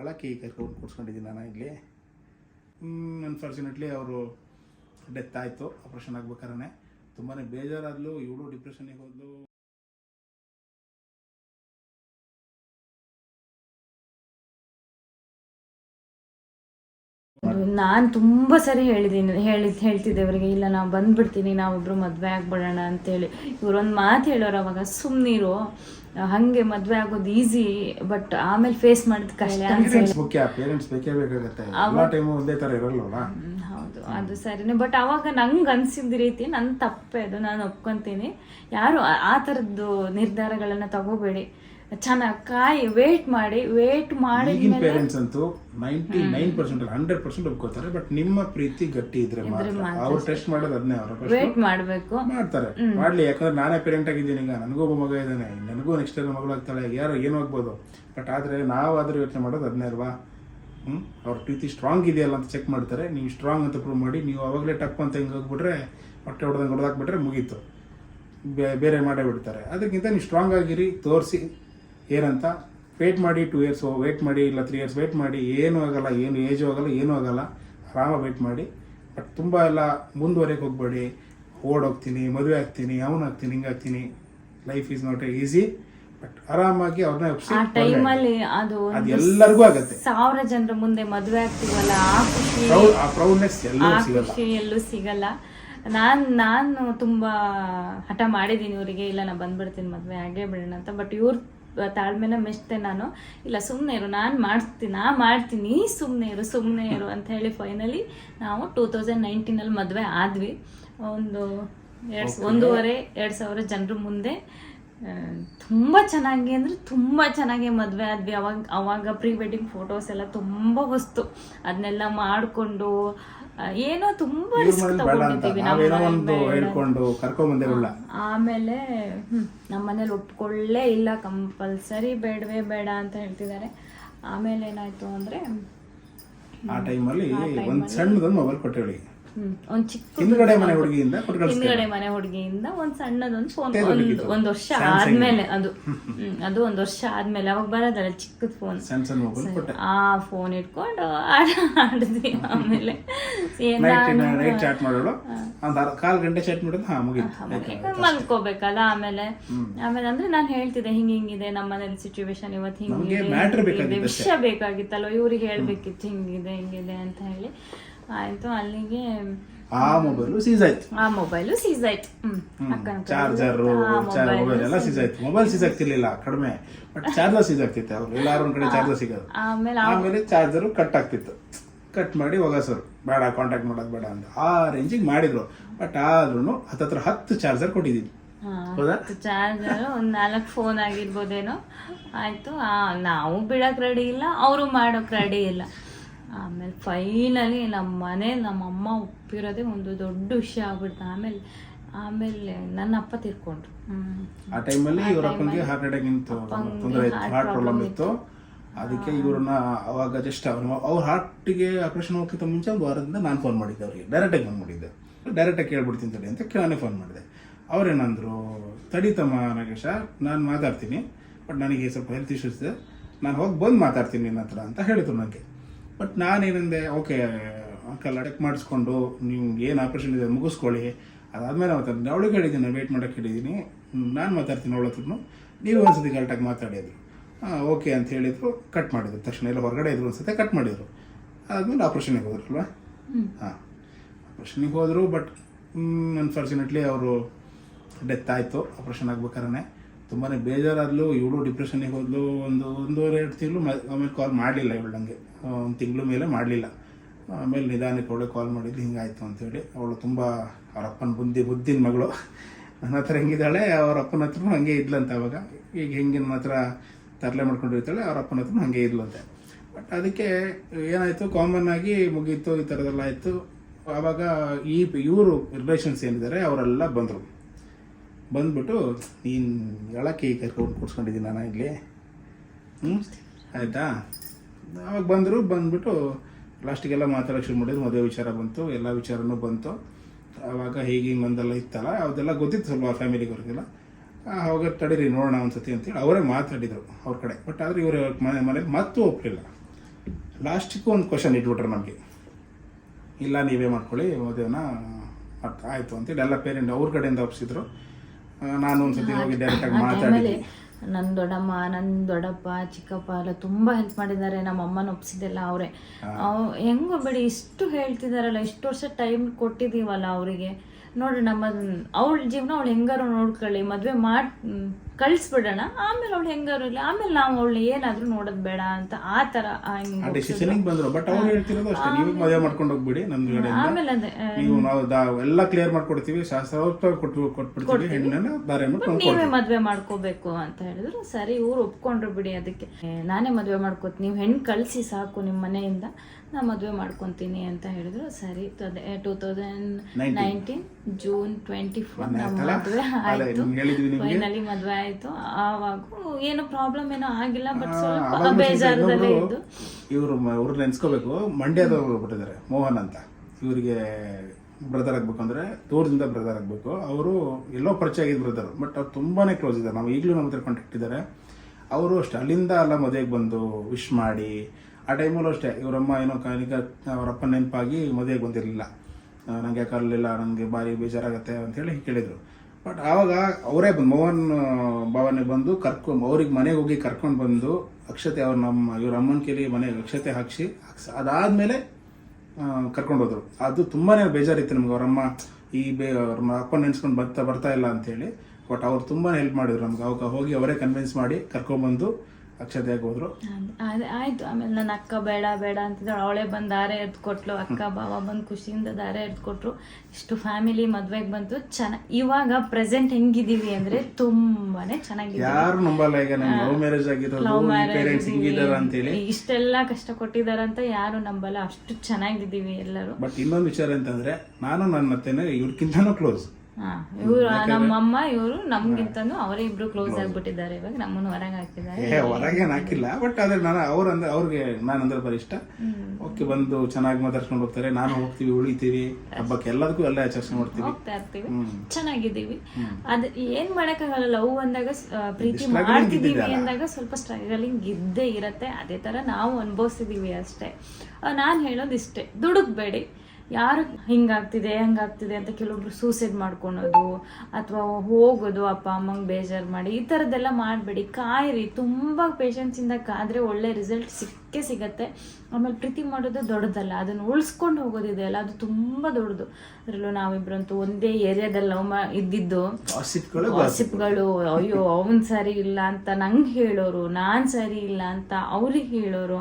ಹೇಳಕ್ಕೆ ಈ ಕರ್ಕೊಂಡು ಕೂರ್ಸ್ಕೊಂಡಿದ್ದೀನಿ ನಾನು ಇಲ್ಲಿ. ಅನ್ಫಾರ್ಚುನೇಟ್ಲಿ ಅವರು ಡೆತ್ ಆಯಿತು. ಆಪ್ರೇಷನ್ ಆಗ್ಬೇಕಾದ್ರೆ. ತುಂಬಾ ಬೇಜಾರಾದ್ಲು, ಇವಳು ಡಿಪ್ರೆಷನ್ಗೆ ಹೋದ್ಲು. ನಾನು ತುಂಬಾ ಸರಿ ಹೇಳಿದೀನಿ ಹೇಳಿ ಹೇಳ್ತಿದ್ದೆ ಅವರಿಗೆ ಇಲ್ಲ ನಾವು ಬಂದ್ಬಿಡ್ತೀನಿ ನಾವೊಬ್ರು ಮದುವೆ ಆಗ್ಬಿಡೋಣ ಅಂತೇಳಿ. ಇವ್ರೊಂದು ಮಾತು ಹೇಳೋರು ಅವಾಗ ಸುಮ್ಮನಿರು ಹಂಗೆ ಮದುವೆ ಆಗೋದು ಈಸಿ ಬಟ್ ಆಮೇಲೆ ಫೇಸ್ ಮಾಡೋದು ಕಷ್ಟ ಹೌದು ಅದು ಸರಿನೇ ಬಟ್ ಅವಾಗ ನಂಗೆ ಅನ್ಸಿದ ರೀತಿ ನನ್ನ ತಪ್ಪೇ ಅದು ನಾನು ಒಪ್ಕೊಂತೀನಿ. ಯಾರು ಆ- ಆ ಥರದ್ದು ನಿರ್ಧಾರಗಳನ್ನು ತಗೋಬೇಡಿ. ಚೆನ್ನಾಗಿ ಕಾಯಿ ವೇಟ್ ಮಾಡಿ ವೇಟ್ ಈಗಿನ ಮಾಡಿದ್ಮೇಲೆ ಪೇರೆಂಟ್ಸ್ ಅಂತೂ ninety nine percent hundred percent ಒಪ್ಕೋತಾರೆ but ನಿಮ್ಮ ಪ್ರೀತಿ ಗಟ್ಟಿ ಇದ್ರೆ ಮಾತ್ರ. ಅವ್ರು ಟೆಸ್ಟ್ ಮಾಡೋದು ಅದನ್ನೇ ಅವರ ವೇಟ್ ಮಾಡಬೇಕು. ಮಾಡ್ತಾರೆ. ಮಾಡ್ಲಿ ಯಾಕಂದ್ರೆ ನಾನೇ ಪೇರೆಂಟ್ ಆಗಿದ್ದೀನಿ ಈಗ ನನಗೂ ಒಬ್ಬ ಮಗ ಇದ್ದಾನೆ ನನಗೂ ನೆಕ್ಸ್ಟ್ ಟೈಮ್ ಮಗಳಾಗ್ತಾಳೆ ಯಾರು ಏನು ಆಗ್ಬೋದು. ಬಟ್ ಆದರೆ ನಾವಾದರೂ ಯೋಚನೆ ಮಾಡೋದು ಅದನ್ನೇ ಅಲ್ವಾ? ಹ್ಞೂ ಅವ್ರ ಪ್ರೀತಿ ಸ್ಟ್ರಾಂಗ್ ಇದೆಯಲ್ಲ ಅಂತ ಚೆಕ್ ಮಾಡ್ತಾರೆ. ನೀವು ಸ್ಟ್ರಾಂಗ್ ಅಂತ ಪ್ರೂವ್ ಮಾಡಿ ನೀವು ಅವಾಗಲೇ ಟಪ್ ಅಂತ ಹಿಂಗೆ ಹೋಗ್ಬಿಟ್ರೆ ಹೊಟ್ಟೆ ಹೊಡೆದಂಗೆ ಹೊಡೆದಾಕ್ಬಿಟ್ರೆ ಮುಗೀತು. ಬೇರೆ ಮಾಡೇ ಬಿಡ್ತಾರೆ. ಅದಕ್ಕಿಂತ ನೀವು ಸ್ಟ್ರಾಂಗ್ ಆಗಿರಿ ತೋರಿಸಿ. ಏನಂತ? ವೇಟ್ ಮಾಡಿ ಟೂ ಇಯರ್ಸ್ ವೇಟ್ ಮಾಡಿ ಇಲ್ಲ ತ್ರೀ ಇಯರ್ಸ್ ವೇಟ್ ಮಾಡಿ. ಏನೂ ಆಗಲ್ಲ ಏನು ಏಜು ಆಗಲ್ಲ ಏನೂ ಆಗಲ್ಲ. ಆರಾಮಾಗಿ ವೇಟ್ ಮಾಡಿ. ಬಟ್ ತುಂಬ ಎಲ್ಲ ಮುಂದುವರೆಗೆ ಹೋಗ್ಬೇಡಿ. ಓಡೋಗ್ತೀನಿ ಮದುವೆ ಆಗ್ತೀನಿ ಅವನಾಗ್ತೀನಿ ಹಿಂಗಾಗ್ತೀನಿ life is not easy but ಆರಾಮಾಗಿ ಅವ್ರನ್ನ ಆ ಟೈಮಲ್ಲಿ ಅದು ಎಲ್ಲರಿಗೂ ಆಗತ್ತೆ. ಸಾವಿರ ಜನರ ಮುಂದೆ ಮದುವೆ ಆಗ್ತೀವಲ್ಲ ಆ ಖುಷಿ ಆ ಪ್ರೌಡ್ನೆಸ್ ಎಲ್ಲರೂ ಸಿಗಲ್ಲ. ಖುಷಿ ಎಲ್ಲೂ ಸಿಗಲ್ಲ. ನಾನು ನಾನು ತುಂಬಾ ಹಠ ಮಾಡಿದೀನಿ ಇವರಿಗೆ ಇಲ್ಲ ನಾನು ಬಂದ್ಬಿಡ್ತೀನಿ ಮದುವೆ ಆಗೇ ಬಿಡೋಣ ಅಂತ. ಬಟ್ ಇವ್ರ ತಾಳ್ಮೆನ ಮೆಚ್ಚಿದೆ ನಾನು. ಇಲ್ಲ ಸುಮ್ಮನೆ ಇರು ನಾನು ಮಾಡಿಸ್ತೀನಿ ನಾ ಮಾಡ್ತೀನಿ. ಸುಮ್ಮನೆ ಇರು ಸುಮ್ಮನೆ ಇರು ಅಂತ ಹೇಳಿ ಫೈನಲಿ ನಾವು ಟೂ ತೌಸಂಡ್ ನೈನ್ಟೀನಲ್ಲಿ ಮದುವೆ ಆದ್ವಿ. ಒಂದು ಎರಡು ಒಂದೂವರೆ ಎರಡು ಸಾವಿರ ಜನರ ಮುಂದೆ. ತುಂಬ ಚೆನ್ನಾಗಿ ಅಂದರೆ ತುಂಬ ಚೆನ್ನಾಗಿ ಮದುವೆ ಆದ್ವಿ. ಅವಾಗ ಅವಾಗ ಪ್ರೀ ವೆಡ್ಡಿಂಗ್ ಫೋಟೋಸ್ ಎಲ್ಲ ತುಂಬ ಹೊಸ್ತು. ಅದನ್ನೆಲ್ಲ ಮಾಡಿಕೊಂಡು ಏನೋ ತುಂಬಾ ರಿಸ್ಕ್ ತಗೊಂಡಿದ್ದೀವಿ ನಾವೇನೋ ಒಂದು ಹೇಳ್ಕೊಂಡು ಆಮೇಲೆ ನಮ್ಮ ಮನೇಲಿ ಒಪ್ಕೊಳ್ಳೇ ಇಲ್ಲ ಕಂಪಲ್ಸರಿ ಬೇಡವೇ ಬೇಡ ಅಂತ ಹೇಳ್ತಿದ್ದಾರೆ. ಆಮೇಲೆ ಏನಾಯ್ತು ಅಂದ್ರೆ ಆ ಟೈಮಲ್ಲಿ ಒಂದು ಸಣ್ಣದೊಂದು ಮೊಬೈಲ್ ಕೊಟ್ಟೇಳಿ ಒಂದು ಚಿಕ್ಕ ಹಿಂದ್ಗಡೆ ಮನೆ ಹುಡುಗಿಯಿಂದ ಹಿಂದ್ಗಡೆ ಮನೆ ಹುಡುಗಿಯಿಂದ ಒಂದ್ ಸಣ್ಣದೊಂದು ಫೋನ್ ಒಂದು ಒಂದ್ ವರ್ಷ ಆದ್ಮೇಲೆ ಅದು. ಅದು ಒಂದ್ ವರ್ಷ ಆದ್ಮೇಲೆ ಅವಾಗ ಬರೋದಲ್ಲ ಚಿಕ್ಕದ ಫೋನ್ ಆ ಫೋನ್ ಇಟ್ಕೊಂಡು ಆಡ ಆಡಿದ್ವಿ ಆಮೇಲೆ. ಕಾಲು ಗಂಟೆ ಚಾಟ್ ಮಾಡಿದ್ರೆ ಮಲ್ಕೋಬೇಕಲ್ಲ ಆಮೇಲೆ. ಆಮೇಲೆ ಅಂದ್ರೆ ನಾನು ಹೇಳ್ತಿದ್ದೆ ಹಿಂಗ ಹಿಂಗಿದೆ ನಮ್ಮ ಮನೇಲಿ ಸಿಚುವೇಶನ್ ಇವತ್ತು ಹಿಂಗಿದೆ ವಿಷಯ ಬೇಕಾಗಿತ್ತಲ್ಲ ಇವ್ರಿಗೆ ಹೇಳ್ಬೇಕಿತ್ತು ಹಿಂಗಿದೆ ಹಿಂಗಿದೆ ಅಂತ ಹೇಳಿ. ಆಯ್ತು ಅಲ್ಲಿಗೆ ಆ ಮೊಬೈಲು ಸೀಸ್ ಆಯ್ತು ಆ ಮೊಬೈಲು ಸೀಸ್ ಆಯ್ತು ಚಾರ್ಜರ್ ಮೊಬೈಲ್ ಎಲ್ಲ ಸೀಸ್ ಆಯ್ತು ಮೊಬೈಲ್ ಸೀಸ್ ಆಗ್ತಿರ್ಲಿಲ್ಲ ಕಡಿಮೆ. ಬಟ್ ಚಾರ್ಜರ್ ಸೀಸ್ ಆಗ್ತಿತ್ತು ಅವ್ರು ಎಲ್ಲಾರು ಒಂದ್ ಕಡೆ ಚಾರ್ಜರ್ ಸಿಗೋದು. ಆಮೇಲೆ ಆಮೇಲೆ ಚಾರ್ಜರ್ ಕಟ್ ಆಗ್ತಿತ್ತು. ಕಟ್ ಮಾಡಿ ಒಗಸರು ಬೇಡ ಕಾಂಟ್ಯಾಕ್ಟ್ ಮಾಡೋದು ಬೇಡ ಅಂತ ಆ ರೇಂಜಿಗೆ ಮಾಡಿದ್ರು. ಬಟ್ ಆದ್ರೂ ಹತ್ತತ್ರ ಹತ್ತು ಚಾರ್ಜರ್ ಕೊಟ್ಟಿದ್ದೀನಿ. ಚಾರ್ಜರ್ ಒಂದ್ ನಾಲ್ಕು ಫೋನ್ ಆಗಿರ್ಬೋದೇನೋ. ಆಯ್ತು ಆ, ನಾವು ಬಿಡಕ್ ರೆಡಿ ಇಲ್ಲ ಅವರು ಮಾಡೋಕ್ ರೆಡಿ ಇಲ್ಲ. ಆಮೇಲೆ ಫೈನಲಿ ನಮ್ಮ ಮನೆ ನಮ್ಮ ಅಮ್ಮ ಒಪ್ಪಿರೋದೇ ಒಂದು ದೊಡ್ಡ ವಿಷಯ ಆಗ್ಬಿಡ್ತು. ಆಮೇಲೆ ಆಮೇಲೆ ನನ್ನ ಅಪ್ಪ ತೀರ್ಕೊಂಡ್ರು. ಆ ಟೈಮಲ್ಲಿ ಇವ್ರ ಅಪ್ಪನಿಗೆ ಹಾರ್ಟ್ ಅಟ್ಯಾಕ್ ಇತ್ತು ತೊಂದರೆ ಇತ್ತು ಹಾರ್ಟ್ ಪ್ರಾಬ್ಲಮ್ ಇತ್ತು. ಅದಕ್ಕೆ ಇವ್ರನ್ನ ಅವಾಗ ಜಸ್ಟ್ ಅವ್ರ ಅವ್ರ ಹಾರ್ಟಿಗೆ ಆಪರೇಷನ್ ಹೋಗೋಕ್ಕಿಂತ ಮುಂಚೆ ಒಂದು ವಾರದಿಂದ ನಾನು ಫೋನ್ ಮಾಡಿದ್ದೆ ಅವರಿಗೆ. ಡೈರೆಕ್ಟಾಗಿ ಫೋನ್ ಮಾಡಿದ್ದೆ. ಡೈರೆಕ್ಟಾಗಿ ಕೇಳ್ಬಿಡ್ತೀನಿ ತಡಿ ಅಂತ ನಾನೇ ಫೋನ್ ಮಾಡಿದೆ. ಅವ್ರೇನಂದ್ರು ತಡಿತಮ್ಮ ನಾಗೇಶ ನಾನು ಮಾತಾಡ್ತೀನಿ ಬಟ್ ನನಗೆ ಸ್ವಲ್ಪ ಹೆಲ್ತ್ ಇಶ್ಯೂಸ್ ಇದೆ. ನಾನು ಹೋಗಿ ಬಂದು ಮಾತಾಡ್ತೀನಿ ನಿನ್ನ ಹತ್ರ ಅಂತ ಹೇಳಿದ್ರು ನನಗೆ ಬಟ್ ನಾನೇನಂದೆ ಓಕೆ ಅಂಕಲ್ ಅಡೆಕ್ಟ್ ಮಾಡಿಸ್ಕೊಂಡು ನೀವು ಏನು ಆಪ್ರೇಷನ್ ಇದೆ ಮುಗಿಸ್ಕೊಳ್ಳಿ. ಅದಾದಮೇಲೆ ಮಾತಾಡ್ತೀನಿ ಅವಳಿಗೆ ಹೇಳಿದ್ದೀನಿ ವೇಟ್ ಮಾಡೋಕ್ಕೆ ಹೇಳಿದ್ದೀನಿ. ನಾನು ಮಾತಾಡ್ತೀನಿ ಅವಳ ಹತ್ರನು. ನೀವು ಒಂದ್ಸತಿ ಕರೆಕ್ಟಾಗಿ ಮಾತಾಡಿದ್ರು. ಹಾಂ ಓಕೆ ಅಂತ ಹೇಳಿದ್ರು ಕಟ್ ಮಾಡಿದ್ರು. ತಕ್ಷಣ ಎಲ್ಲ ಹೊರಗಡೆ ಇದ್ರು ಒಂದ್ಸತಿ ಕಟ್ ಮಾಡಿದರು. ಅದಾದ್ಮೇಲೆ ಆಪ್ರೇಷನಿಗೆ ಹೋದ್ರಲ್ವಾ ಹಾಂ. ಆಪ್ರೇಷನಿಗೆ ಹೋದರು ಬಟ್ ಅನ್ಫಾರ್ಚುನೇಟ್ಲಿ ಅವರು ಡೆತ್ ಆಯಿತು. ಆಪ್ರೇಷನ್ ಆಗ್ಬೇಕಾದ್ರೆ ತುಂಬಾ ಬೇಜಾರಾದ್ಲು, ಇವಳು ಡಿಪ್ರೆಷನ್ಗೆ ಹೋದ್ಲು, ಒಂದು ಒಂದೂವರೆ, ಎರಡು ತಿಂಗಳು ಆಮೇಲೆ ಕಾಲ್ ಮಾಡಲಿಲ್ಲ ಇವಳು ನನಗೆ ಒಂದು ತಿಂಗಳು ಮೇಲೆ ಮಾಡಲಿಲ್ಲ. ಆಮೇಲೆ ನಿಧಾನಕ್ಕೆ ಅವಳೆ ಕಾಲ್ ಮಾಡಿದ್ಲು, ಹಿಂಗಾಯ್ತು ಅಂತೇಳಿ. ಅವಳು ತುಂಬ ಅವರಪ್ಪನ ಬುದ್ಧಿ, ಬುದ್ಧಿನ ಮಗಳು. ನನ್ನ ಹತ್ರ ಹೆಂಗಿದ್ದಾಳೆ, ಅವ್ರ ಅಪ್ಪನ ಹತ್ರನೂ ಹಂಗೆ ಇದ್ಲಂತ ಅವಾಗ. ಈಗ ಹೆಂಗೆ ನನ್ನ ಹತ್ರ ತರಲೆ ಮಾಡ್ಕೊಂಡಿರ್ತಾಳೆ ಅವ್ರ ಅಪ್ಪನ ಹಂಗೆ ಇದ್ಲಂತೆ. ಬಟ್ ಅದಕ್ಕೆ ಏನಾಯಿತು ಕಾಮನ್ ಆಗಿ ಮುಗೀತು, ಈ ಥರದ್ದೆಲ್ಲ ಆಯಿತು. ಆವಾಗ ಈ ಇವರು ರಿಲೇಷನ್ಸ್ ಏನಿದ್ದಾರೆ, ಅವರೆಲ್ಲ ಬಂದರು. ಬಂದ್ಬಿಟ್ಟು ನೀನು ಹೇಳಕ್ಕೆ ಕರ್ಕೊಂಡು ಕೂರ್ಸ್ಕೊಂಡಿದ್ದೀನಿ ನಾನು ಇಲ್ಲಿ? ಹ್ಞೂ ಆಯಿತಾ? ಅವಾಗ ಬಂದರು ಬಂದ್ಬಿಟ್ಟು ಲಾಸ್ಟಿಗೆಲ್ಲ ಮಾತಾಡೋಕೆ ಶುರು ಮಾಡಿದ್ರು. ಮದುವೆ ವಿಚಾರ ಬಂತು ಎಲ್ಲ ವಿಚಾರನೂ ಬಂತು. ಆವಾಗ ಹೀಗೆ ಹಿಂಗೆ ಒಂದೆಲ್ಲ ಇತ್ತಲ್ಲ ಅದೆಲ್ಲ ಗೊತ್ತಿತ್ತು ಸ್ವಲ್ಪ ಫ್ಯಾಮಿಲಿಗವ್ರಿಗೆಲ್ಲ ಅವಾಗ ತಡೀರಿ ನೋಡೋಣ ಒಂದ್ಸತಿ ಅಂತೇಳಿ ಅವರೇ ಮಾತಾಡಿದರು ಅವ್ರ ಕಡೆ. ಬಟ್ ಆದರೆ ಇವರು ಮನೆ ಮನೇಲಿ ಮತ್ತೂ ಒಪ್ಪಲಿಲ್ಲ ಲಾಸ್ಟಿಗೂ ಒಂದು ಕ್ವಶನ್ ಇಟ್ಬಿಟ್ರು ನಮಗೆ. ಇಲ್ಲ ನೀವೇ ಮಾಡ್ಕೊಳ್ಳಿ ಮದುವೆನ ಆಯಿತು ಅಂತೇಳಿ ಎಲ್ಲ ಪೇರೆಂಟ್ ಅವ್ರ ಕಡೆಯಿಂದ ಒಪ್ಸಿದ್ರು. ಆ, ನಾನು ಒಂದ್ಸತಿ ಹೋಗಿ ಡೈರೆಕ್ಟಾಗಿ ಮಾತಾಡಿ ನನ್ನ ದೊಡ್ಡಮ್ಮ ನನ್ನ ದೊಡ್ಡಪ್ಪ ಚಿಕ್ಕಪ್ಪ ಎಲ್ಲ ತುಂಬಾ ಹೆಲ್ಪ್ ಮಾಡಿದ್ದಾರೆ. ನಮ್ಮ ಅಮ್ಮನ ಒಪ್ಸಿದ್ದೆಲ್ಲ ಅವರೇ. ಹೆಂಗೋ ಬಿಡಿ ಇಷ್ಟು ಹೇಳ್ತಿದಾರಲ್ಲ ಇಷ್ಟು ವರ್ಷ ಟೈಮ್ ಕೊಟ್ಟಿದೀವಲ್ಲ ಅವರಿಗೆ. ನೋಡ್ರಿ ನಮ್ಮ ಅವಳ ಜೀವನ ಅವಳು ಹೆಂಗಾರು ನೋಡ್ಕೊಳ್ಳಿ. ಮದ್ವೆ ಮಾಡಿ ಕಳಿಸ್ಬಿಡೋಣ. ಆಮೇಲೆ ಅವಳು ಹೆಂಗಾರು ಇಲ್ಲ. ಆಮೇಲೆ ನಾವು ಅವಳು ಏನಾದ್ರೂ ನೋಡೋದ್ ಬೇಡ ಅಂತ ಆ ತರ ಆ ಹಿಂಗ್ ಬಂದ್ರು. ಬಟ್ ಅವ್ರು ಹೇಳ್ತಿರೋದು ಅಷ್ಟೇ. ನೀವು ಮದುವೆ ಮಾಡ್ಕೊಂಡು ಹೋಗ್ಬಿಡಿ ನಮ್ದು ಕಡೆಯಿಂದ. ಆಮೇಲೆ ಅದೇ ನೀವು ನಾವು ದಾ- ಎಲ್ಲ ಕ್ಲಿಯರ್ ಮಾಡ್ಕೊಡ್ತೀವಿ. ಶಾಸ್ತ್ರೋಕ್ತ ಕೊಟ್ಟು ಕೊಟ್ಬಿಡ್ತೀವಿ. ಹೆಣ್ಣನ್ನ ದಾರಿ ಮಾಡ್ಕೊಂಡು ನೀವೇ ಮದ್ವೆ ಮಾಡ್ಕೋಬೇಕು ಅಂತ ಹೇಳಿದ್ರು. ಸರಿ ಇವ್ರು ಒಪ್ಕೊಂಡ್ರು ಬಿಡಿ ಅದಕ್ಕೆ. ನಾನೇ ಮದ್ವೆ ಮಾಡ್ಕೋತೀನಿ ನೀವು ಹೆಣ್ಣು ಕಳಿಸಿ ಸಾಕು ನಿಮ್ಮ ಮನೆಯಿಂದ. ನಾ ಮದುವೆ ಮಾಡ್ಕೊಂತೀನಿ ಅಂತ ಹೇಳಿದ್ರು. ಸರಿ two thousand nineteen June twenty four? ಮದ್ವೆ ಆಯ್ತು. ಫೈನಲಿ ಮದುವೆ ಆಯ್ತು. ಆವಾಗ ಏನು ಪ್ರಾಬ್ಲಮ್ ಏನೋ ಆಗಿಲ್ಲ ಬಟ್ ಸ್ವಲ್ಪ ಬೇಜಾರದಲ್ಲೇ ಇದ್ದು. ಇವರು ಇವ್ರು ನೆನ್ಸ್ಕೋಬೇಕು. ಮಂಡ್ಯದವ್ರು ಬಿಟ್ಟಿದ್ದಾರೆ ಮೋಹನ್ ಅಂತ. ಇವರಿಗೆ ಬ್ರದರ್ ಆಗ್ಬೇಕು ಅಂದ್ರೆ ದೂರದಿಂದ ಬ್ರದರ್ ಆಗ್ಬೇಕು. ಅವರು ಎಲ್ಲೋ ಪರಿಚಯ ಆಗಿದ್ದು ಬ್ರದರ್ ಬಟ್ ಅವ್ರು ತುಂಬಾನೇ ಕ್ಲೋಸ್ ಇದ್ದಾರೆ. ನಾವು ಈಗಲೂ ನಮ್ಮ ಹತ್ರ ಕಾಂಟ್ಯಾಕ್ಟ್ ಇದ್ದಾರೆ. ಅವರು ಅಷ್ಟೇ ಅಲ್ಲಿಂದ ಅಲ್ಲ ಮದುವೆಗೆ ಬಂದು ವಿಶ್ ಮಾಡಿ ಆ ಟೈಮಲ್ಲೂ ಅಷ್ಟೇ, ಇವರಮ್ಮ ಏನೋ ಕಾರಣಿಕ ಅವರಪ್ಪ ನೆನಪಾಗಿ ಮದುವೆಗೆ ಬಂದಿರಲಿಲ್ಲ. ನನಗೆ ಕರಲಿಲ್ಲ ನನಗೆ ಭಾರಿ ಬೇಜಾರಾಗತ್ತೆ ಅಂತೇಳಿ ಕೇಳಿದರು. ಬಟ್ ಆವಾಗ ಅವರೇ ಬಂದು, ಮೋಹನ್ ಭಾವನೆ ಬಂದು ಕರ್ಕೊಂಡು ಅವ್ರಿಗೆ ಮನೆಗೆ ಹೋಗಿ ಕರ್ಕೊಂಡು ಬಂದು ಅಕ್ಷತೆ ಅವ್ರ ನಮ್ಮ, ಇವ್ರ ಅಮ್ಮನ ಕೇಳಿ ಮನೆಗೆ ಅಕ್ಷತೆ ಹಾಕ್ಸಿ ಹಾಕ್ಸಿ, ಅದಾದ್ಮೇಲೆ ಕರ್ಕೊಂಡು ಹೋದರು. ಅದು ತುಂಬಾನೇ ಬೇಜಾರಿತ್ತು ನಮ್ಗೆ. ಅವರಮ್ಮ ಈ ಬೇ ಅವ್ರ ಅಪ್ಪ ನೆನ್ಸ್ಕೊಂಡು ಬರ್ತಾ ಬರ್ತಾ ಇಲ್ಲ ಅಂತೇಳಿ ಬಟ್ ಅವ್ರು ತುಂಬಾ ಹೆಲ್ಪ್ ಮಾಡಿದ್ರು ನಮ್ಗೆ. ಅವಾಗ ಹೋಗಿ ಅವರೇ ಕನ್ವಿನ್ಸ್ ಮಾಡಿ ಕರ್ಕೊಂಡ್ಬಂದು ಅಕ್ಷತೆಯಾಗಿ ಹೋದ್ರು? ಅದ್- ಆಯ್ತು. ಆಮೇಲೆ ನನ್ನ ಅಕ್ಕ ಬೇಡ ಬೇಡ ಅಂತಿದ್ರು ಅವಳೇ ಬಂದು ದಾರೆ ಎದ್ದು ಕೊಟ್ಲು ಅಕ್ಕ ಬಾವ ಬಂದು ಖುಷಿಯಿಂದ ದಾರೆ ಎದ್ದು ಕೊಟ್ರು ಇಷ್ಟು ಫ್ಯಾಮಿಲಿ ಮದ್ವೆಗೆ ಬಂತು. ಚೆನ್ನಾಗಿ ಇವಾಗ ಪ್ರೆಸೆಂಟ್ ಹೆಂಗಿದೀವಿ ಅಂದ್ರೆ ತುಂಬಾನೇ ಚೆನ್ನಾಗಿದೆ ಯಾರು ನಂಬಲ್ಲ ಈಗ ಲವ್ ಮ್ಯಾರೇಜ್ ಆಗಿರೋದು ಹಿಂಗಿದಾರ ಅಂತೇಳಿ. ಇಷ್ಟೆಲ್ಲ ಕಷ್ಟ ಕೊಟ್ಟಿದಾರಂತ ಯಾರು ನಂಬಲ್ಲ. ಅಷ್ಟು ಚೆನ್ನಾಗಿದ್ದೀವಿ ಎಲ್ಲರೂ. ಬಟ್ ಇನ್ನೊಂದು ವಿಚಾರ ಅಂತಂದ್ರೆ ನಾನು ನನ್ನ ಮತ್ತೆ ಇವ್ರಕ್ಕಿಂತನೂ ಕ್ಲೋಸ್ ಇವ್ರು ನಮ್ಮಮ್ಮ ಇವರು ನಮ್ಗಿಂತನೂ ಅವರೇ ಇಬ್ರು ಕ್ಲೋಸ್ ಆಗ್ಬಿಟ್ಟಿದ್ದಾರೆ. ಇವಾಗ ನಮ್ಮನ್ನು ಹೊರಗೆ ಹಾಕಿದ್ದಾರೆ ಹೊರಗೇನು ಹಾಕಿಲ್ಲ. ಬಟ್ ಆದ್ರೆ ನಾನು ಅವ್ರ ಅಂದ್ರೆ ಅವ್ರಿಗೆ ನಾನು ಅಂದ್ರೆ ಬರೀ ಇಷ್ಟ. ಓಕೆ ಬಂದು ಚೆನ್ನಾಗಿ ಮಾತಾಡ್ಸ್ಕೊಂಡು ಹೋಗ್ತಾರೆ. ನಾನು ಹೋಗ್ತೀವಿ ಉಳಿತೀವಿ. ಹಬ್ಬಕ್ಕೆ ಎಲ್ಲದಕ್ಕೂ ಎಲ್ಲ ಆಚರಿಸ್ಕೊಂಡು ಮಾಡ್ತೀವಿ. ಹೋಗ್ತಾ ಇರ್ತೀವಿ. ಹ್ಮ್. ಚೆನ್ನಾಗಿದ್ದೀವಿ. ಅದ್ ಏನ್ ಮಾಡಕ್ಕಾಗಲ್ಲ. ಲವ್ ಅಂದಾಗ ಪ್ರೀತಿ ಮಾಡ್ತಿದ್ದೀವಿ ಅಂದಾಗ ಸ್ವಲ್ಪ ಸ್ಟ್ರಗಲಿಂಗ್ ಇದ್ದೇ ಇರತ್ತೆ. ಅದೇ ತರ ನಾವು ಅನುಭವಿಸಿದೀವಿ ಅಷ್ಟೇ. ನಾನು ನಾನ್ ಹೇಳೋದು ಇಷ್ಟೇ ದುಡುಕ್ಬೇಡಿ. ಯಾರು ಹಿಂಗಾಗ್ತಿದೆ, ಹಂಗಾಗ್ತಿದೆ ಅಂತ ಕೆಲವೊಬ್ರು ಸೂಸೈಡ್ ಮಾಡ್ಕೊಳೋದು ಅಥವಾ ಹೋಗೋದು ಅಪ್ಪ ಅಮ್ಮಂಗೆ ಬೇಜಾರು ಮಾಡಿ ಈ ಥರದ್ದೆಲ್ಲ ಮಾಡಬೇಡಿ. ಕಾಯಿರಿ, ತುಂಬ ಪೇಷನ್ಸಿಂದ ಕಾದ್ರೆ ಒಳ್ಳೆ ರಿಸಲ್ಟ್ ಸಿಕ್ಕೇ ಸಿಗತ್ತೆ. ಆಮೇಲೆ ಪ್ರೀತಿ ಮಾಡೋದು ದೊಡ್ಡದಲ್ಲ ಅದನ್ನು ಉಳಿಸ್ಕೊಂಡು ಹೋಗೋದಿದೆ ಅಲ್ಲ ಅದು ತುಂಬ ದೊಡ್ಡದು. ಅದರಲ್ಲೂ ನಾವಿಬ್ರಂತೂ ಒಂದೇ ಏರಿಯಾದಲ್ಲಿ ಲವ್ ಮಾ ಇದ್ದಿದ್ದು. ವಾಸಿಪ್ಗಳು ಅಯ್ಯೋ ಅವನ್ ಸರಿ ಇಲ್ಲ ಅಂತ ನಂಗೆ ಹೇಳೋರು ನಾನ್ ಸರಿ ಇಲ್ಲ ಅಂತ ಅವ್ರಿಗೆ ಹೇಳೋರು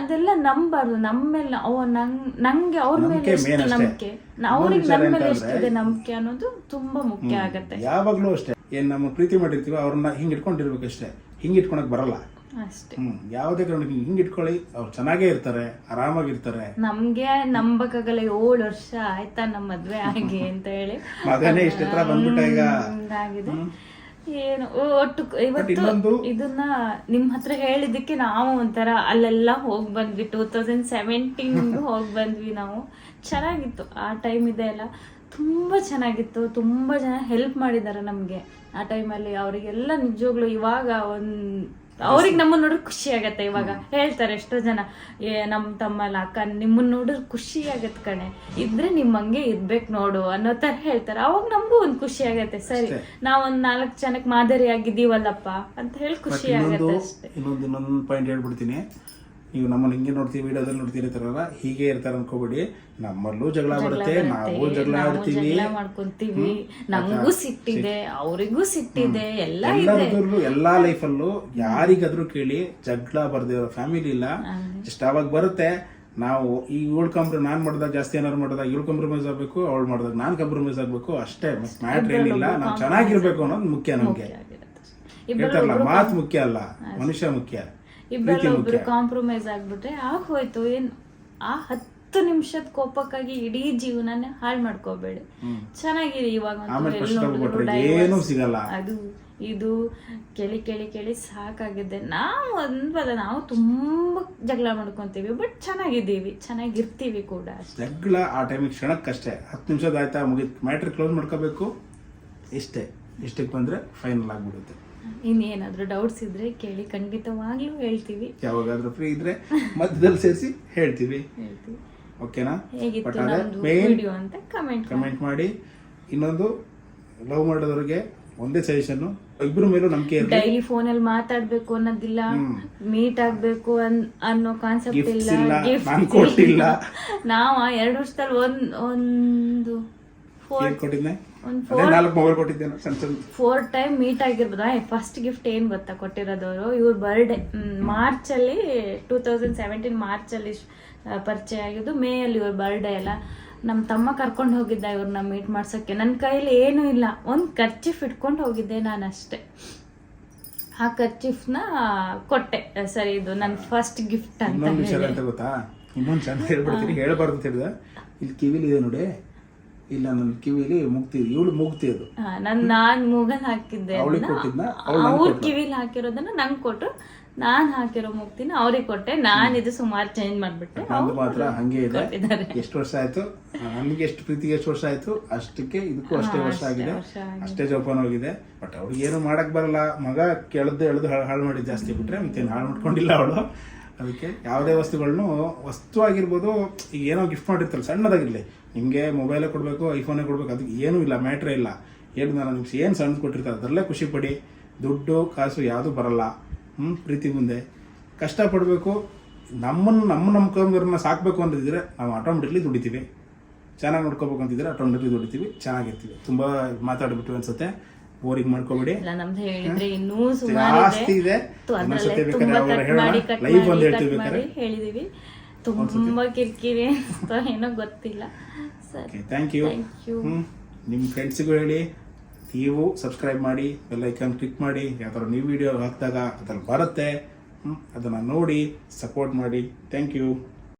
ಅದೆಲ್ಲ ನಂಬಾರ್ದು. ನಮ್ಮೇಲೆ ಅವ ನಂಗ್ ನಂಗೆ ಅವ್ರ ಮೇಲೆ ನಂಬಿಕೆ ಎಷ್ಟು. ನಂಬಿಕೆ? ಅವ್ರಿಗೆ ನಮ್ಮ ಮೇಲೆ ಎಷ್ಟಿದೆ ನಂಬಿಕೆ ಅನ್ನೋದು ತುಂಬಾ ಮುಖ್ಯ ಆಗತ್ತೆ. ಯಾವಾಗ್ಲೂ ಅಷ್ಟೇ. ಏನ್ ನಮ್ಮ ಪ್ರೀತಿ ಮಾಡಿರ್ತೀವಿ ಅವ್ರನ್ನ ಹಿಂಗ್ ಇಟ್ಕೊಂಡಿರ್ಬೇಕಷ್ಟೇ. ಹಿಂಗ್ ಇಟ್ಕೊಳಕ್ ಬರಲ್ಲ. ಅಷ್ಟೇ. ಹ್ಮ್ ಯಾವುದೇ ಕಾರಣಕ್ಕೆ ಹಿಂಗ್ ಇಟ್ಕೊಳ್ಳಿ ಅವ್ರು ಚೆನ್ನಾಗೇ ಇರ್ತಾರೆ ಆರಾಮಾಗಿರ್ತಾರೆ. ನಮ್ಗೆ ನಂಬಕ್ಕಾಗಲ್ಲ ಏಳು ವರ್ಷ ಆಯ್ತಾ ನಮ್ ಮದ್ವೆ ಆಗಿ ಅಂತ ಹೇಳಿ. ಮಗನೇ ಇಷ್ಟ ಹತ್ರ ಬಂದ್ಬಿಟ್ಟ ಈಗ. ಏನು ಒಟ್ಟು ಇವತ್ತು ಇನ್ನೊಂದು- ಇದನ್ನ ನಿಮ್ ಹತ್ರ ಹೇಳಿದ್ದಕ್ಕೆ ನಾವು ಒಂಥರ ಅಲ್ಲೆಲ್ಲ ಹೋಗ್ ಬಂದ್ವಿ ಟೂ ತೌಸಂಡ್ ಸೆವೆಂಟೀನ್ ಹೋಗ್ ಬಂದ್ವಿ ನಾವು. ಚೆನ್ನಾಗಿತ್ತು ಆ ಟೈಮ್ ಇದೆ ಎಲ್ಲ. ತುಂಬಾ ಚೆನ್ನಾಗಿತ್ತು ತುಂಬಾ ಜನ ಹೆಲ್ಪ್ ಮಾಡಿದ್ದಾರೆ ನಮ್ಗೆ. ಆ ಟೈಮಲ್ಲಿ ಅವರಿಗೆಲ್ಲ ನಿಜವಾಗ್ಲು ಇವಾಗ ಒಂದ್ ಅವ್ರಿಗೆ ನಮ್ಮನ್ನ ನೋಡಿದ್ರೆ ಖುಷಿ ಆಗತ್ತೆ ಇವಾಗ. ಹೇಳ್ತಾರೆ ಎಷ್ಟೋ ಜನ ಏ ನಮ್ ತಮ್ಮಲ್ಲ ಅಕ್ಕ ನಿಮ್ಮನ್ನ ನೋಡಿದ್ರೆ ಖುಷಿ ಆಗತ್ತೆ ಕಣೆ. ಇದ್ರೆ ನಿಮ್ ಹಂಗೆ ಇರ್ಬೇಕು ನೋಡು ಅನ್ನೋ ತರ ಹೇಳ್ತಾರೆ. ಅವಾಗ ನಮಗೂ ಒಂದ್ ಖುಷಿ ಆಗತ್ತೆ ಸರಿ ನಾವ್ ಒಂದ್ ನಾಲ್ಕ್ ಜನಕ್ ಮಾದರಿ ಆಗಿದ್ದೀವಲ್ಲಪ್ಪ ಅಂತ ಹೇಳಿ ಖುಷಿ ಆಗತ್ತೆ ಅಷ್ಟೇ. ಇನ್ನೊಂದು ಇನ್ನೊಂದು ಪಾಯಿಂಟ್ ಹೇಳ್ಬಿಡ್ತೀನಿ. ನೀವು ನಮ್ಮನ್ನ ಹಿಂಗೆ ನೋಡ್ತೀವಿ ವಿಡಿಯೋದಲ್ಲಿ ನೋಡ್ತೀರಿ ಇರ್ತಾರಲ್ಲ ಹೀಗೆ ಇರ್ತಾರೆ ಅನ್ಕೋಬೇಡಿ. ನಮ್ಮಲ್ಲೂ ಜಗಳ ಬರುತ್ತೆ ನಾವು ಜಗಳ ಆಡ್ತೀವಿ. ಮಾಡ್ಕೊಂತೀವಿ. ನಮಗೂ ಸಿಟ್ಟಿದೆ ಅವರಿಗೂ ಸಿಟ್ಟಿದೆ ಎಲ್ಲ ಎಲ್ಲಾ ಲೈಫಲ್ಲೂ ಯಾರಿಗಾದ್ರೂ ಕೇಳಿ ಜಗಳ ಬರ್ದಿರೋ ಫ್ಯಾಮಿಲಿ ಇಲ್ಲ. ಜಸ್ಟ್ ಅವಾಗ ಬರುತ್ತೆ. ನಾವು ಈ ಇವಳು ಕಂಪ್ರ ನಾನ್ ಮಾಡಿದಾಗ ಜಾಸ್ತಿ ಏನಾರು ಮಾಡಿದಾಗ ಇವಳು ಕಂಪ್ರಮೈಸ್ ಆಗ್ಬೇಕು ಅವಳು ಮಾಡಿದಾಗ ನಾನ್ ಕಂಪ್ರಮೈಸ್ ಆಗ್ಬೇಕು ಅಷ್ಟೇ. ಮ್ಯಾಟ್ರ್ ಏನಿಲ್ಲ. ನಾವು ಚೆನ್ನಾಗಿರ್ಬೇಕು ಅನ್ನೋದು ಮುಖ್ಯ ನಮ್ಗೆ. ಮಾತು ಮುಖ್ಯ ಅಲ್ಲ. ಮನುಷ್ಯ ಮುಖ್ಯ. ಇಬ್ಬರಲ್ಲ ಒಬ್ರು ಕಾಂಪ್ರಮೈಸ್ ಆಗ್ಬಿಟ್ರೆ ಆಗ್ ಹೋಯ್ತು. ಏನ್ ಆ ಹತ್ತು ನಿಮಿಷದ ಕೋಪಕ್ಕಾಗಿ ಇಡೀ ಜೀವನನೇ ಹಾಳು ಮಾಡ್ಕೋಬೇಡಿ. ಚೆನ್ನಾಗಿದೆ ಇವಾಗ. ಏನೂ ಸಿಗಲ್ಲ. ಅದು ಇದು ಕೇಳಿ ಕೇಳಿ ಕೇಳಿ ಸಾಕಾಗಿದೆ. ನಾವು ಅನ್ಬಲ್ಲ ನಾವು ತುಂಬಾ ಜಗಳ ಮಾಡ್ಕೊಂತೀವಿ ಬಟ್ ಚೆನ್ನಾಗಿದ್ದೀವಿ ಚೆನ್ನಾಗಿರ್ತೀವಿ ಕೂಡ ಜಗಳ ಆ ಟೈಮಿಗೆ ಕ್ಷಣಕ್ಕಷ್ಟೇ ಹತ್ತು ನಿಮಿಷದ ಆಯ್ತಾ ಮುಗಿತ್. ಮ್ಯಾಟ್ರ್ ಕ್ಲೋಸ್ ಮಾಡ್ಕೋಬೇಕು. ಇಷ್ಟೇ ಇಷ್ಟಕ್ಕೆ ಬಂದ್ರೆ ಫೈನಲ್ ಆಗ್ಬಿಡುತ್ತೆ. ಇನ್ನೇನಾದರೂ ಡೌಟ್ಸ್ ಇದ್ರೆ ಕೇಳಿ ಖಂಡಿತವಾಗ್ಲೂ ಹೇಳ್ತೀವಿ. ಯಾವಾಗಾದ್ರೂ ಫ್ರೀ ಇದ್ರೆ ಮಧ್ಯದಲ್ಲಿ ಸೇರಿಸಿ ಹೇಳ್ತೀವಿ. ಓಕೆನಾ ಹೇಗಿತ್ತು ಬಟ್ ಅದೇ ಮೇನ್ ವಿಡಿಯೋ ಅಂತ ಕಮೆಂಟ್ ಕಮೆಂಟ್ ಮಾಡಿ. ಇನ್ನೊಂದು ಲವ್ ಮಾಡೋದವ್ರಿಗೆ ಒಂದೇ ಸಜೆಷನ್ ಇಬ್ರು ಮೇಲೂ ನಂಬಿಕೆ ಇರಲಿ. ಡೈಲಿ ಅಲ್ಲಿ ಮಾತಾಡ್ಬೇಕು ಅನ್ನೋದಿಲ್ಲ. ಮೀಟ್ ಆಗ್ಬೇಕು ಅನ್ನೋ ಕಾನ್ಸೆಪ್ಟ್ ಇಲ್ಲ. ನಾವ್ gifts ನಾನ್ ಕೊಟ್ಟಿಲ್ಲ. ನಾವ ಎರಡು ವರ್ಷದಲ್ಲಿ ಒಂದ್ ಒಂದು ಫೋರ್ ಏನ್ ಕೊಟ್ಟಿದ್ದೆ ಒಂದ್ ಅದೇ ಫೋರ್ ನಾಲ್ಕು ಮೊಬೈಲ್ ಕೊಟ್ಟಿದ್ದೇನೆ ಸಣ್ಣ ಸಣ್ಣ. ಫೋರ್ ಟೈಮ್ ಮೀಟ್ ಆಗಿರ್ಬೋದ? ಫಸ್ಟ್ ಗಿಫ್ಟ್ ಏನ್ ಗೊತ್ತಾ ಕೊಟ್ಟಿರೋದವರು ಇವ್ರ ಬರ್ಡೇ ಮಾರ್ಚ್ ಅಲ್ಲಿ ಟೂ ತೌಸಂಡ್ ಸೆವೆಂಟೀನ್ ಮಾರ್ಚ್ ಅಲ್ಲಿ ಪರಿಚಯ ಆಗಿದ್ದು ಮೇ ಅಲ್ಲಿ ಇವ್ರ ಬರ್ಡೇ ಎಲ್ಲ ನಮ್ಮ ತಮ್ಮ ಕರ್ಕೊಂಡು ಹೋಗಿದ್ದ ಇವ್ರನ್ನ ಮೀಟ್ ಮಾಡ್ಸೋಕ್ಕೆ. ನನ್ನ ಕೈಲಿ ಏನೂ ಇಲ್ಲ. ಒಂದು ಖರ್ಚಿಫ್ ಇಟ್ಕೊಂಡು ಹೋಗಿದ್ದೆ ನಾನು ಅಷ್ಟೇ. ಆ ಖರ್ಚಿಫ್ನ ಕೊಟ್ಟೆ. ಸರಿ ಇದು ನನ್ನ ಫಸ್ಟ್ ಗಿಫ್ಟ್ ಅಂತ ಇನ್ನೊಂದು ವಿಷಯ ಹೇಳಿ. ಅಂತ ಗೊತ್ತಾ? ಇನ್ನೊಂದು ಚಂದ ಹೇಳ್ಬಿಡ್ತೀನಿ. ಹೇಳ್ಬಾರ್ದು ಅಂತ ಹೇಳಿದ. ಇಲ್ಲಿ ಕಿವಿಲಿ ಇದೆ ನೋಡಿ. ಇಲ್ಲ ನನ್ನ ಕಿವಿಲಿ ಮುಗ್ತಿ ಇವಳು ಮುಗ್ತಿ ಅದು. ನನ್ ನಾನ್ ಮೂಗಲ್ ಹಾಕಿದ್ದೆ ಅವ್ರ ಕಿವಿಲಿ ಕೊಟ್ಟಿದ್ನ? ಅವ್ಳ್ ನಂಗ್ ಅವ್ರ್? ಕಿವಿಲ್ ಹಾಕಿರೋದನ್ನ ನಂಗೆ ಕೊಟ್ಟು ನಾನ್ ಹಾಕಿರೋ ಮುಗ್ತಿನ ಅವ್ರಿಗೆ ಕೊಟ್ಟೆ. ನಾನ್ ಇದು ಸುಮಾರು ಚೇಂಜ್ ಮಾಡ್ಬಿಟ್ಟೆ ನಂದು ಮಾತ್ರ ಹಂಗೆ ಇದೆ. ಎಷ್ಟು ವರ್ಷ ಆಯ್ತು? ನನಗೆ ಎಷ್ಟು ಪ್ರೀತಿಗೆ ಎಷ್ಟು ವರ್ಷ ಆಯ್ತು? ಅಷ್ಟಕ್ಕೆ ಇದಕ್ಕೂ ಅಷ್ಟೇ ವರ್ಷ ಆಗಿದೆ. ಅಷ್ಟೇ ಜೋಪಾನ ಹೋಗಿದೆ. ಬಟ್ ಅವ್ಳಿಗೆ ಏನು ಮಾಡಕ್ ಬರಲ್ಲ. ಮಗ ಕೇಳದ್ದು ಎಳ್ದು ಹಾಳು ಹಾಳು ಮಾಡಿದ್ ಜಾಸ್ತಿ ಬಿಟ್ರೆ ಮತ್ತೇನು ಹಾಳು ಮಾಡ್ಕೊಂಡಿಲ್ಲ ಅವಳು. ಅದಕ್ಕೆ ಯಾವುದೇ ವಸ್ತುಗಳನ್ನು ವಸ್ತು ಆಗಿರ್ಬೋದು ಈಗ ಏನೋ ಗಿಫ್ಟ್ ಮಾಡಿರ್ತಾರೆ ಸಣ್ಣದಾಗಿರಲಿ. ನಿಮಗೆ ಮೊಬೈಲೇ ಕೊಡಬೇಕು ಐಫೋನೇ ಕೊಡಬೇಕು, ಅದಕ್ಕೆ ಏನೂ ಇಲ್ಲ ಮ್ಯಾಟ್ರೇ ಇಲ್ಲ. ಏನು ನಾನು ನಿಮ್ಗೆ ಏನು ಸಣ್ಣದು ಕೊಟ್ಟಿರ್ತಾರೆ, ಅದರಲ್ಲೇ ಖುಷಿಪಡಿ ದುಡ್ಡು, ಕಾಸು ಯಾವುದು ಬರಲ್ಲ. ಹ್ಞೂ ಪ್ರೀತಿ ಮುಂದೆ. ಕಷ್ಟಪಡಬೇಕು ನಮ್ಮನ್ನು ನಮ್ಮ ನಂಬ್ಕೊಂಡ್ರನ್ನ ಸಾಕಬೇಕು ಅಂತಿದ್ರೆ ನಾವು ಆಟೋಮೆಟಿಕ್ಲಿ ದುಡಿತೀವಿ. ಚೆನ್ನಾಗಿ ನೋಡ್ಕೋಬೇಕು ಅಂತಿದ್ರೆ ಆಟೋಮೆಟಿಕ್ಲಿ ದುಡಿತೀವಿ, ಚೆನ್ನಾಗಿರ್ತೀವಿ. ತುಂಬ ಮಾತಾಡಿಬಿಟ್ಟು ಅನ್ಸುತ್ತೆ. ಬೋರಿಂಗ್ ಮಾಡ್ಕೋಬೇಡಿ. ಜಾಸ್ತಿ ಇದೆ. ಲೈಫ್ ಇನ್ನೊಂದ್ ಬೇಕಾದ್ರೆ ತುಂಬಾ ಅವ್ರು ಹೇಳೋಣ. ಲೈವ್ ಒಂದು ಹೇಳ್ತೀವಿ ಬೇಕಾದ್ರೆ. ಹೇಳಿದೀವಿ. ತುಂಬಾ ಕಿರಿಕಿರಿ ಅಂತ ಏನೋ ಗೊತ್ತಿಲ್ಲ. ಸರಿ. ಥ್ಯಾಂಕ್ ಯು ನಿಮ್ಮ ಫ್ರೆಂಡ್ಸಿಗೂ ಹೇಳಿ. ನೀವು ಸಬ್ಸ್ಕ್ರೈಬ್ ಮಾಡಿ ಬೆಲ್ ಐಕಾನ್ ಕ್ಲಿಕ್ ಮಾಡಿ. ಯಾವ್ದಾದ್ರು ನೀವು ವಿಡಿಯೋ ಹಾಕಿದಾಗ ಅದ್ರಲ್ಲಿ ಬರುತ್ತೆ. ಅದನ್ನು ನೋಡಿ ಸಪೋರ್ಟ್ ಮಾಡಿ. Thank you